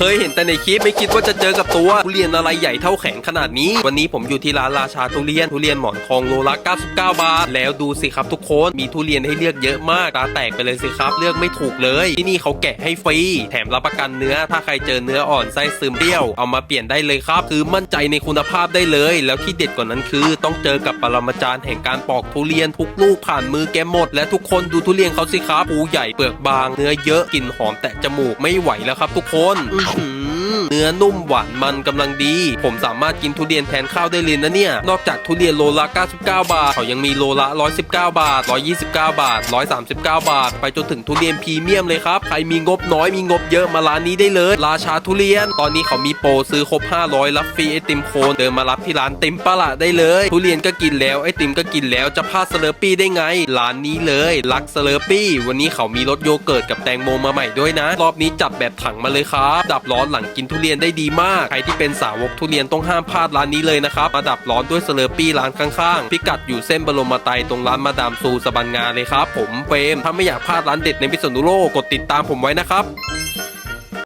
เคยเห็นแต่ในคลิปไม่คิดว่าจะเจอกับตัวทุเรียนอะไรใหญ่เท่าแขนขนาดนี้ วันนี้ผมอยู่ที่ร้านราชาทุเรียนทุเรียนหมอนทองโลละ 99 บาท แล้วดูสิครับทุกคนมีทุเรียนให้เลือกเยอะมากตาแตกไปเลยสิครับ เลือกไม่ถูกเลย ที่นี่เขาแกะให้ฟรีแถมรับประกันเนื้อ ถ้าใครเจอเนื้ออ่อนไส้ซึมเปรี้ยวเอามาเปลี่ยนได้เลยครับ คือมั่นใจในคุณภาพได้เลย แล้วที่เด็ดกว่านั้นคือ ต้องเจอกับปรมาจารย์แห่งการปอกทุเรียนทุกลูกผ่านมือแกหมด และทุกคนดูทุเรียนเขาสิครับภูใหญ่เปลือกบางเนื้อเยอะกลิ่นหอมแตะจมูกไม่ไหวแล้วครับ ทุกคน นื้อนุ่มหวานมันกำลังดี ผมสามารถกินทุเรียนแทนข้าวได้เลยนะเนี่ย นอกจากทุเรียนโลละ 99 บาท เขายังมีโลละ 119 บาท 129 บาท 139 บาท ไปจนถึงทุเรียนพรีเมียมเลยครับ ใครมีงบน้อยมีงบเยอะมาร้านนี้ได้เลย ราชาทุเรียน ตอนนี้เขามีโปรซื้อครบ 500 รับฟรีไอติมโคนเดินมารับที่ร้านเติมปะละได้เลย ทุเรียนก็กินแล้วไอติมก็กินแล้วจะพลาดสเลอร์ปี้ได้ไง ร้านนี้เลยลักสเลอร์ปี้วันนี้เขามีรสโยเกิร์ตกับแตงโมมาใหม่ด้วยนะ รอบนี้จับแบบถังมาเลยครับดับร้อนหลังกินทุเรียนรียนได้ดีมาก ใครที่เป็นสาวกทุเรียนต้องห้ามพลาดร้านนี้เลยนะครับ มาดับร้อนด้วยสเลอร์ปี้ร้านข้างๆ พิกัดอยู่เส้นบรมไตรตรงร้านมาดามซูสบันงานเลยครับ ผมเฟรมถ้าไม่อยากพลาดร้านเด็ดในพิษณุโลกกดติดตามผมไว้นะครับ